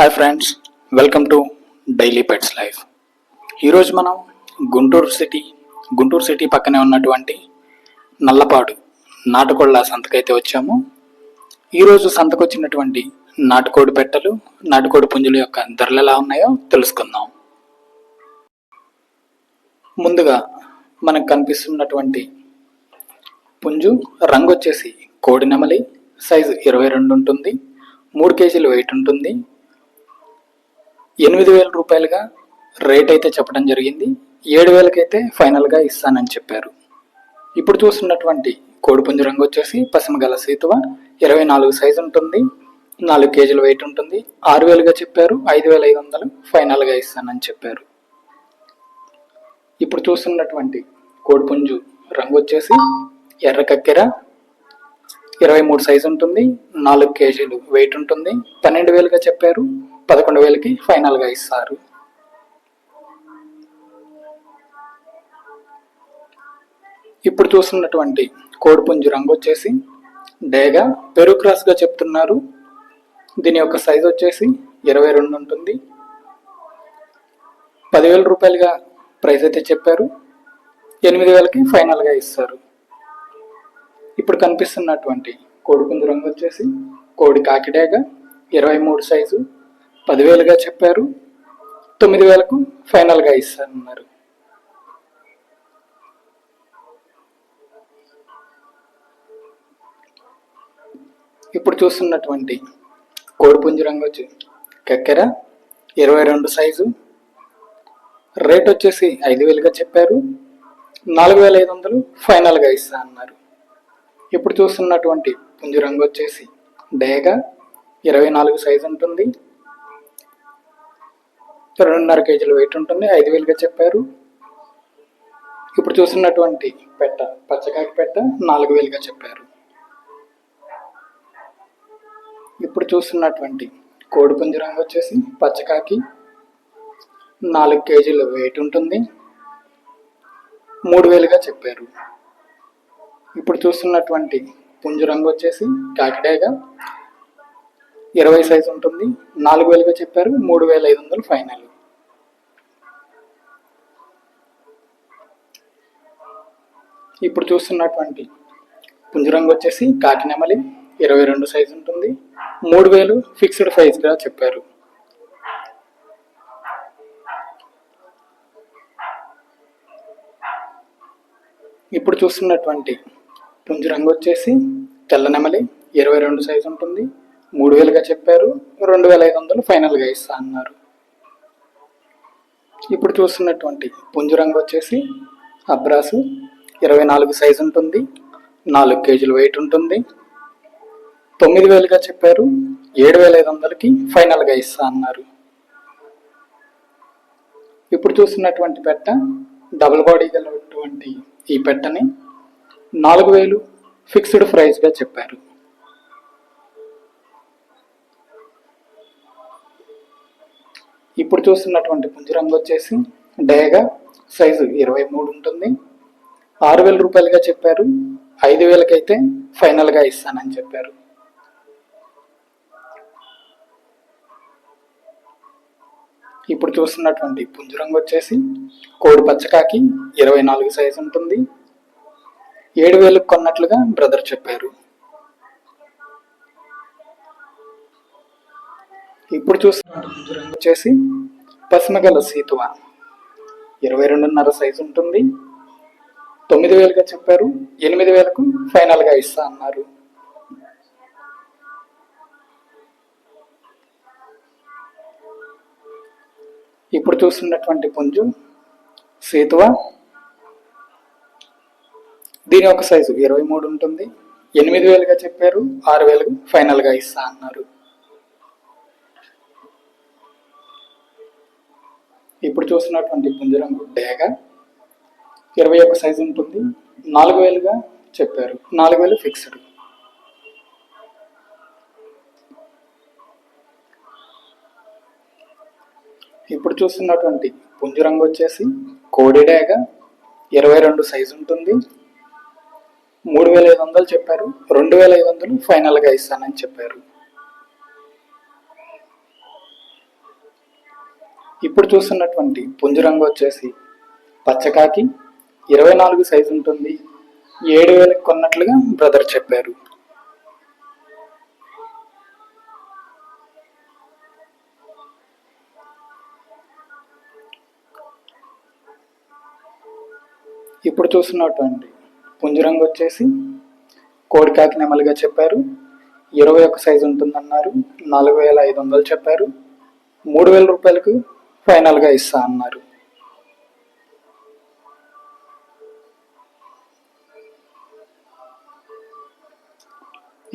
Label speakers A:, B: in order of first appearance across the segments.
A: Hi friends welcome to daily pets life ఈరోజు మనం Guntur city Guntur city పక్కనే ఉన్నటువంటి నల్లపాడు నాటుకోళ్ళ సంతకైతే వచ్చాము. ఈరోజు సంతకు వచ్చినటువంటి నాటుకోడి పెట్టలు నాటుకోడి పుంజుల యొక్క ధరలు ఎలా ఉన్నాయో తెలుసుకుందాం. ముందుగా మనకు కనిపిస్తున్నటువంటి పుంజు రంగు వచ్చేసి కోడి నెమలి సైజు ఇరవై రెండు ఉంటుంది మూడు కేజీలు వెయిట్ ఉంటుంది ఎనిమిది వేల రూపాయలుగా రేట్ అయితే చెప్పడం జరిగింది. ఏడు వేలకైతే ఫైనల్గా ఇస్తానని చెప్పారు. ఇప్పుడు చూస్తున్నటువంటి కోడిపుంజు రంగు వచ్చేసి పసిమగల సీతువ. ఇరవై నాలుగు సైజు ఉంటుంది. నాలుగు కేజీల వెయిట్ ఉంటుంది. ఆరు వేలుగా చెప్పారు. ఐదు వేల ఐదు వందలు ఫైనల్గా ఇస్తానని చెప్పారు. ఇప్పుడు చూస్తున్నటువంటి కోడిపుంజు రంగు వచ్చేసి ఎర్ర కక్కెర. ఇరవై మూడు సైజు ఉంటుంది. నాలుగు కేజీలు వెయిట్ ఉంటుంది. పన్నెండు వేలుగా చెప్పారు. పదకొండు వేలకి ఫైనల్గా ఇస్తారు. ఇప్పుడు చూస్తున్నటువంటి కోడిపుంజు రంగు వచ్చేసి డేగా పెరు క్రాస్గా చెప్తున్నారు. దీని యొక్క సైజ్ వచ్చేసి ఇరవై రెండు ఉంటుంది. పదివేల రూపాయలుగా ప్రైస్ అయితే చెప్పారు. ఎనిమిది వేలకి ఫైనల్గా ఇస్తారు. ఇప్పుడు కనిపిస్తున్నటువంటి కోడిపుంజు రంగు వచ్చేసి కోడి కాకిడేగా ఇరవై మూడు సైజు. పదివేలుగా చెప్పారు. తొమ్మిది వేలకు ఫైనల్గా ఇస్తానన్నారు. ఇప్పుడు చూస్తున్నటువంటి కోడిపుంజు రంగు వచ్చి కక్కెర ఇరవై రెండు సైజు. రేట్ వచ్చేసి ఐదు వేలుగా చెప్పారు. నాలుగు వేల ఐదు వందలు ఫైనల్గా ఇస్తా అన్నారు ఇప్పుడు చూస్తున్నటువంటి పుంజు రంగు వచ్చేసి డేగా ఇరవై నాలుగు సైజు ఉంటుంది. రెండున్నర కేజీల వెయిట్ ఉంటుంది ఐదు వేలుగా చెప్పారు. ఇప్పుడు చూస్తున్నటువంటి పెట్ట పచ్చకాకి పెట్ట నాలుగు వేలుగా చెప్పారు. ఇప్పుడు చూస్తున్నటువంటి కోడి పుంజు రంగు వచ్చేసి పచ్చకాకి నాలుగు కేజీల వెయిట్ ఉంటుంది మూడు వేలుగా చెప్పారు. ఇప్పుడు చూస్తున్నటువంటి పుంజు రంగు వచ్చేసి కాకిడేగా ఇరవై సైజు ఉంటుంది. నాలుగు వేలుగా చెప్పారు. మూడు వేల ఐదు వందలు ఫైనల్ ఇప్పుడు చూస్తున్నటువంటి పుంజు రంగు వచ్చేసి కాకినెమలి. ఇరవై రెండు సైజు ఉంటుంది. మూడు వేలు ఫిక్స్డ్ ప్రైస్గా చెప్పారు. ఇప్పుడు చూస్తున్నటువంటి పుంజు రంగు వచ్చేసి తెల్ల నెమలి ఇరవై రెండు సైజు ఉంటుంది. మూడు వేలుగా చెప్పారు రెండు వేల ఐదు వందలు ఫైనల్గా ఇస్తా అన్నారు. ఇప్పుడు చూస్తున్నటువంటి పుంజు రంగు వచ్చేసి అబ్రాసు. ఇరవై నాలుగు సైజు ఉంటుంది నాలుగు కేజీలు వెయిట్ ఉంటుంది. తొమ్మిది వేలుగా చెప్పారు ఏడు వేల ఐదు వందలకి ఫైనల్గా ఇస్తా అన్నారు. ఇప్పుడు చూస్తున్నటువంటి పెట్ట డబుల్ బాడీ గలటువంటి ఈ పెట్టని నాలుగు వేలు ఫిక్స్డ్ ప్రైస్గా చెప్పారు. ఇప్పుడు చూస్తున్నటువంటి పుంజు రంగు వచ్చేసి డేగా సైజు ఇరవై మూడు ఉంటుంది. ఆరు వేల రూపాయలుగా చెప్పారు. ఐదు వేలకైతే ఫైనల్గా ఇస్తానని చెప్పారు. ఇప్పుడు చూస్తున్నటువంటి పుంజు రంగు వచ్చేసి కోడి పచ్చకాకి ఇరవై నాలుగు సైజు ఉంటుంది. ఏడు వేలకు కొన్నట్లుగా బ్రదర్ చెప్పారు. ఇప్పుడు చూస్తున్న రంగు వచ్చేసి పసిమగల సీతువ. ఇరవై రెండున్నర సైజు ఉంటుంది. తొమ్మిది వేలుగా చెప్పారు. ఎనిమిది వేలకు ఫైనల్గా ఇస్తా అన్నారు. ఇప్పుడు చూస్తున్నటువంటి పుంజు సీతువ. దీని యొక్క సైజు ఇరవై మూడు ఉంటుంది. ఎనిమిది వేలుగా చెప్పారు. ఆరు వేలకు ఫైనల్గా ఇస్తా అన్నారు. ఇప్పుడు చూసినటువంటి పుంజరంగు డేగ. ఇరవై ఒక సైజు ఉంటుంది. నాలుగు వేలుగా చెప్పారు. నాలుగు వేలు ఫిక్స్డ్. ఇప్పుడు చూస్తున్నటువంటి పుంజు రంగు వచ్చేసి కోడి డేగ. ఇరవై రెండు సైజు ఉంటుంది. మూడు వేల ఐదు వందలు చెప్పారు. రెండు వేల ఐదు వందలు ఫైనల్గా ఇస్తానని చెప్పారు. ఇప్పుడు చూస్తున్నటువంటి పుంజరంగు వచ్చేసి పచ్చకాకి ఇరవై నాలుగు సైజు ఉంటుంది. ఏడు వేలకు కొన్నట్లుగా బ్రదర్ చెప్పారు. ఇప్పుడు చూస్తున్నటువంటి పుంజురంగు వచ్చేసి కోడికాకి నెమలిగా చెప్పారు. ఇరవై ఒక్క సైజు ఉంటుందన్నారు. నాలుగు వేల ఐదు వందలు చెప్పారు. మూడు వేల రూపాయలకు ఫైనల్గా ఇస్తా అన్నారు.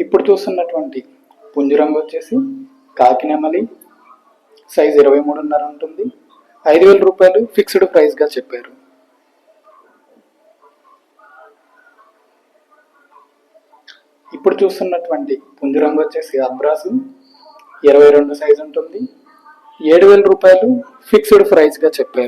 A: ఇప్పుడు చూస్తున్నటువంటి పుంజురంగు వచ్చేసి కాకి నెమలి సైజ్ ఇరవై మూడున్నర ఉంటుంది. ఐదు వేల రూపాయలు ఫిక్స్డ్ ప్రైస్గా చెప్పారు. ఇప్పుడు చూస్తున్నటువంటి పుంజురంగు వచ్చేసి అబ్రాసు ఇరవై రెండు సైజ్ ఉంటుంది. ఏడు వేల రూపాయలు ఫిక్స్డ్ ప్రైస్గా చెప్పారు.